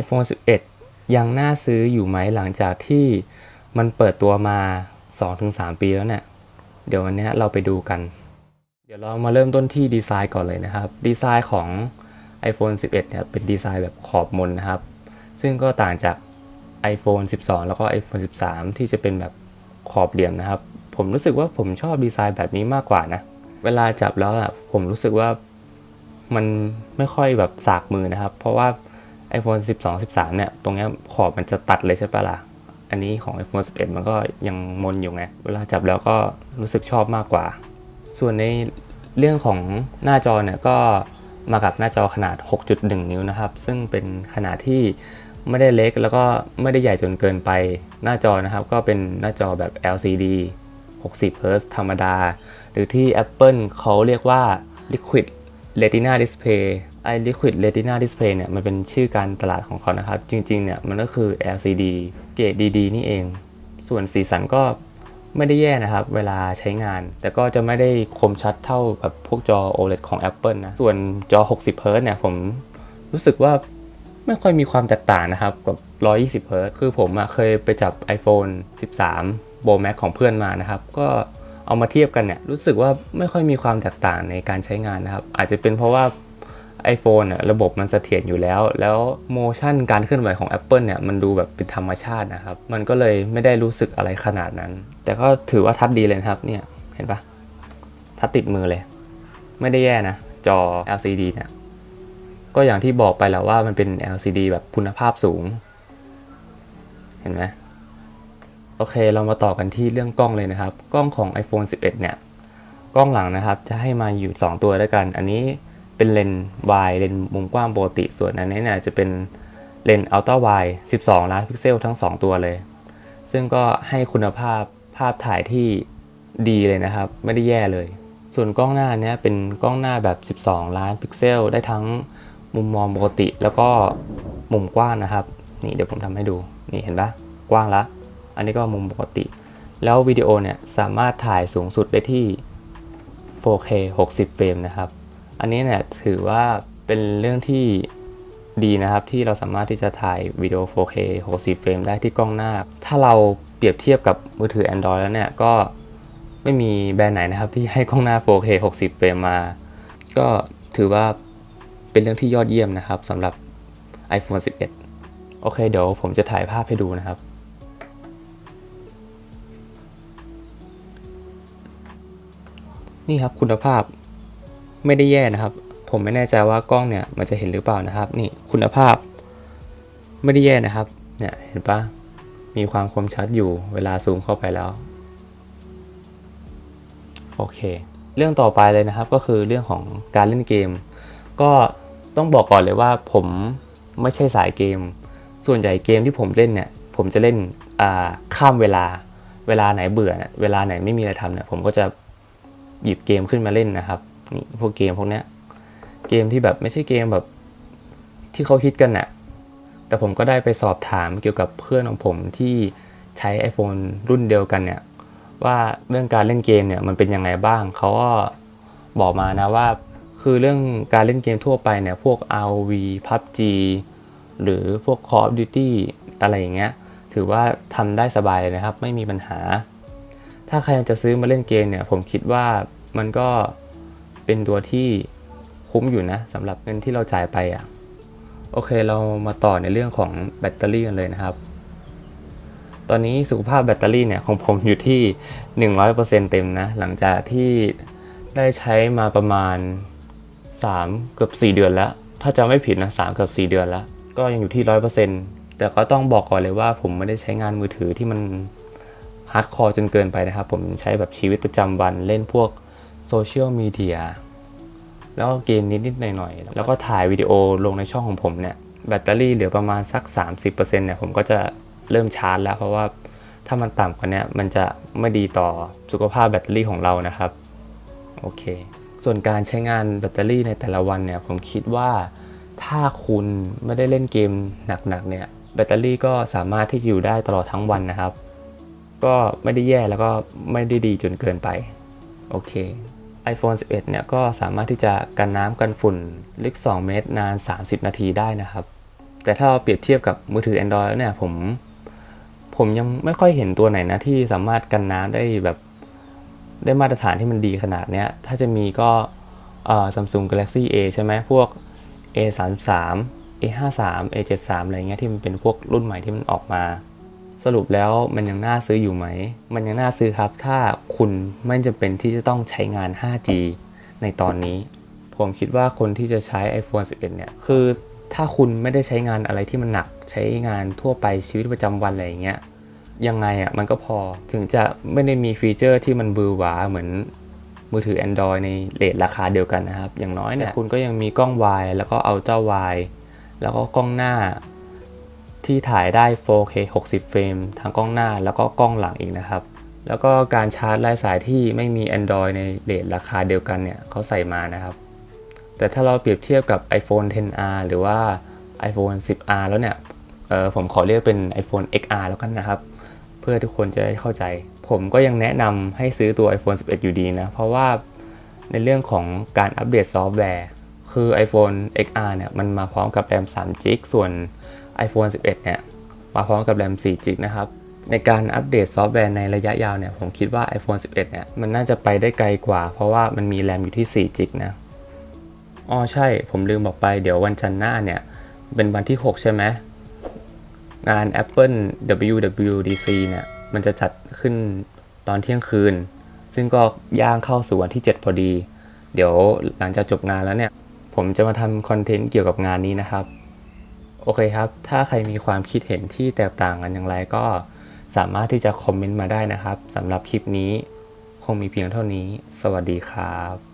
iPhone 11 ยังน่าซื้ออยู่ไหมหลังจากที่มันเปิดตัวมา 2-3 ปีแล้วเนี่ย เดี๋ยววันนี้เราไปดูกัน เดี๋ยวเรามาเริ่มต้นที่ดีไซน์ก่อนเลยนะครับ ดีไซน์ของ iPhone 11 เนี่ยเป็นดีไซน์แบบขอบมนนะครับ ซึ่งก็ต่างจาก iPhone 12 แล้วก็ iPhone 13 ที่จะเป็นแบบขอบเหลี่ยมนะครับ ผมรู้สึกว่าผมชอบดีไซน์แบบนี้มากกว่านะ เวลาจับแล้วอะผมรู้สึกว่ามันไม่ค่อยแบบสากมือนะครับ เพราะว่า iPhone 12 13 เนี่ย ตรงเนี้ยขอบมันจะตัดเลยใช่ปะล่ะ อันนี้ของ iPhone 11 มันก็ยังมนอยู่ไง เวลาจับแล้วก็รู้สึกชอบมากกว่า ส่วนในเรื่องของหน้าจอเนี่ยก็มากับหน้าจอขนาด 6.1 นิ้วนะครับ ซึ่งเป็นขนาดที่ไม่ได้เล็กแล้วก็ไม่ได้ใหญ่จนเกินไป หน้าจอนะครับ ก็เป็นหน้าจอแบบ LCD 60 Hz ธรรมดา หรือที่ Apple เขาเรียกว่า Liquid Retina Display ไอ้ Liquid Retina Display เนี่ยมันเป็นชื่อการตลาดของเขานะครับ จริงๆเนี่ยมันก็คือ LCD เกรดดีๆนี่เอง ส่วนสีสันก็ไม่ได้แย่นะครับ เวลาใช้งาน แต่ก็จะไม่ได้คมชัดเท่าแบบพวกจอ OLED ของ Apple นะ ส่วนจอ 60 Hz เนี่ยผมรู้สึกว่าไม่ค่อยมีความแตกต่างนะครับ กับ 120 Hz คือผมอเคยไปจับ iPhone 13 Pro Max ของเพื่อนมานะครับ ก็เอามาเทียบกันเนี่ยรู้สึกว่าไม่ค่อยมีความแตกต่างในการใช้งานนะครับ อาจจะเป็นเพราะว่า iPhone น่ะระบบมันเสถียรอยู่แล้ว แล้วโมชั่นการเคลื่อนไหวของ Apple เนี่ยมันดูแบบเป็นธรรมชาตินะครับ มันก็เลยไม่ได้รู้สึกอะไรขนาดนั้น แต่ก็ถือว่าทัดดีเลยครับเนี่ยเห็นปะทัดติดมือเลย ไม่ได้แย่นะ จอ LCD เนี่ยก็อย่างที่บอกไปแล้วว่ามันเป็น LCD แบบคุณภาพสูง เห็นไหมโอเค เรามาต่อกันที่เรื่องกล้องเลยนะครับ กล้องของ iPhone 11 เนี่ย กล้องหลังนะครับ จะให้มาอยู่ 2 ตัวด้วยกัน อันนี้ เป็นเลนส์วายเลนส์มุมกว้างปกติ ส่วนอันนี้เนี่ยจะเป็นเลนส์อัลตร้าไว12 ล้านพิกเซลทั้ง 2 ตัวเลย ซึ่งก็ให้คุณภาพภาพถ่ายที่ดีเลยนะครับ ไม่ได้แย่เลย ส่วนกล้องหน้าเนี้ยเป็นกล้องหน้าแบบ 12 ล้านพิกเซล ได้ทั้งมุมมองปกติ แล้วก็มุมกว้างนะครับ นี่เดี๋ยวผมทำให้ดู นี่เห็นปะกว้างละ อันนี้ก็มุมปกติ แล้ววิดีโอเนี่ยสามารถถ่ายสูงสุดได้ที่ 4K 60 เฟรมนะครับ อันนี้เนี่ยถือว่าเป็นเรื่องที่ดีนะครับที่เราสามารถที่จะถ่ายวิดีโอ 4K 60เฟรมได้ที่กล้องหน้า ถ้าเราเปรียบเทียบกับมือถือ Android แล้วเนี่ยก็ไม่มีแบรนด์ไหนนะครับที่ให้กล้องหน้า 4K 60เฟรมมา ก็ถือว่าเป็นเรื่องที่ยอดเยี่ยมนะครับสำหรับ iPhone 11 โอเคเดี๋ยวผมจะถ่ายภาพให้ดูนะครับนี่ครับคุณภาพ ไม่ได้แย่นะครับ ผมไม่แน่ใจว่ากล้องเนี่ยมันจะเห็นหรือเปล่านะครับ นี่คุณภาพ ไม่ได้แย่นะครับ เนี่ยเห็นปะมีความคมชัดอยู่เวลาซูมเข้าไปแล้ว โอเค เรื่องต่อไปเลยนะครับก็คือเรื่องของการเล่นเกม ก็ต้องบอกก่อนเลยว่าผมไม่ใช่สายเกม ส่วนใหญ่เกมที่ผมเล่นเนี่ย ผมจะเล่นข้ามเวลา เวลาไหนเบื่อเนี่ยเวลาไหนไม่มีอะไรทำเนี่ย ผมก็จะหยิบเกมขึ้นมาเล่นนะครับ นี่พวกเกมพวกเนี้ยเกมที่แบบไม่ใช่เกมแบบที่เขาฮิตกันน่ะแต่ผมก็ได้ไปสอบถามเกี่ยวกับเพื่อนของผมที่ใช้ iPhone รุ่นเดียวกันเนี่ยว่าเรื่องการเล่นเกมเนี่ยมันเป็นยังไงบ้างเขาก็บอกมานะว่าคือเรื่องการเล่นเกมทั่วไปเนี่ยพวก r v PUBG หรือพวก Call of Duty อะไรอย่างเงี้ยถือว่าทำได้สบายเลยนะครับ ไม่มีปัญหา ถ้าใครจะซื้อมาเล่นเกมเนี่ยผมคิดว่ามันก็ เป็นตัวที่คุ้มอยู่นะสำหรับเงินที่เราจ่ายไปอะโอเคเรามาต่อในเรื่องของแบตเตอรี่กันเลยนะครับ ตอนนี้สุขภาพแบตเตอรี่เนี่ยของผมอยู่ที่ 100%เต็มนะ หลังจากที่ได้ใช้มาประมาณ 3 เกือบ 4 เดือนแล้ว ถ้าจะไม่ผิดนะ3เกือบ4 เดือนแล้ว ก็ยังอยู่ที่ 100%แต่ก็ต้องบอกก่อนเลยว่าผมไม่ได้ใช้งานมือถือที่มันฮาร์ดคอร์จนเกินไปนะครับ ผมใช้แบบชีวิตประจำวันเล่นพวกโซเชียลมีเดีย แล้วก็เกมนิดๆหน่อยๆแล้วก็ถ่ายวิดีโอลงในช่องของผมเนี่ยแบตเตอรี่เหลือประมาณสัก 30%เนี่ยผมก็จะเริ่มชาร์จแล้ว เพราะว่าถ้ามันต่ำกว่านี้มันจะไม่ดีต่อสุขภาพแบตเตอรี่ของเรานะครับโอเค ส่วนการใช้งานแบตเตอรี่ในแต่ละวันเนี่ยผมคิดว่าถ้าคุณไม่ได้เล่นเกมหนักๆเนี่ยแบตเตอรี่ก็สามารถที่จะอยู่ได้ตลอดทั้งวันนะครับ ก็ไม่ได้แย่แล้วก็ไม่ได้ดีจนเกินไป โอเค iPhone 11 เนี่ยก็สามารถที่จะกันน้ำกันฝุ่นลึก 2 เมตรนาน 30 นาทีได้นะครับ แต่ถ้าเราเปรียบเทียบกับมือถือ Android เนี่ยผม ผมยังไม่ค่อยเห็นตัวไหนนะที่สามารถกันน้ำได้แบบได้มาตรฐานที่มันดีขนาดเนี้ย ถ้าจะมีก็เอ่อ Samsung Galaxy A ใช่ไหมพวก A 3 3 A 5 3 A 7 3อะไรเงี้ยที่มันเป็นพวกรุ่นใหม่ที่มันออกมา สรุปแล้วมันยังน่าซื้ออยู่ไหม มันยังน่าซื้อครับ ถ้าคุณไม่จำเป็นที่จะต้องใช้งาน 5G ในตอนนี้ ผมคิดว่าคนที่จะใช้ iPhone 11 เนี่ย คือถ้าคุณไม่ได้ใช้งานอะไรที่มันหนัก ใช้งานทั่วไปชีวิตประจำวันอะไรอย่างเงี้ย ยังไงอะมันก็พอ ถึงจะไม่ได้มีฟีเจอร์ที่มันบือหวาเหมือนมือถือ Android ในเรทราคาเดียวกันนะครับ อย่างน้อยเนี่ย คุณก็ยังมีกล้อง wide แล้วก็ ultra wide แล้วก็กล้องหน้า ที่ถ่ายได้ 4K 60 เฟรมทั้งกล้องหน้าแล้วก็กล้องหลังอีกนะครับ แล้วก็การชาร์จไร้สายที่ไม่มี Android ในเรทราคาเดียวกันเนี่ยเขาใส่มานะครับ แต่ถ้าเราเปรียบเทียบกับ iPhone 10R หรือว่า iPhone 10R แล้วเนี่ยเออผมขอเรียกเป็น iPhone XR แล้วกันนะครับ เพื่อทุกคนจะได้เข้าใจ ผมก็ยังแนะนำให้ซื้อตัว iPhone 11 อยู่ดีนะ เพราะว่าในเรื่องของการอัปเดตซอฟต์แวร์ คือ iPhone XR เนี่ยมันมาพร้อมกับแรม3 g b ส่วน iPhone 11 เนี่ยมาพร้อมกับแรม4 g b นะครับ ในการอัปเดตซอฟต์แวร์ในระยะยาวเนี่ยผมคิดว่า iPhone 11 เนี่ยมันน่าจะไปได้ไกลกว่า เพราะว่ามันมีแรมอยู่ที่4 g b นะอ๋อใช่ผมลืมบอกไปเดี๋ยววันจันทร์หน้าเนี่ย เป็นวันที่ 6 ใช่ไหมงาน Apple WWDC เนี่ยมันจะจัดขึ้นตอนเที่ยงคืน ซึ่งก็ย่างเข้าสู่วันที่ 7 พอดี เดี๋ยวหลังจากจบงานแล้วเนี่ย ผมจะมาทำคอนเทนต์เกี่ยวกับงานนี้นะครับ โอเคครับ ถ้าใครมีความคิดเห็นที่แตกต่างกันอย่างไรก็สามารถที่จะคอมเมนต์มาได้นะครับสำหรับคลิปนี้ คงมีเพียงเท่านี้ สวัสดีครับ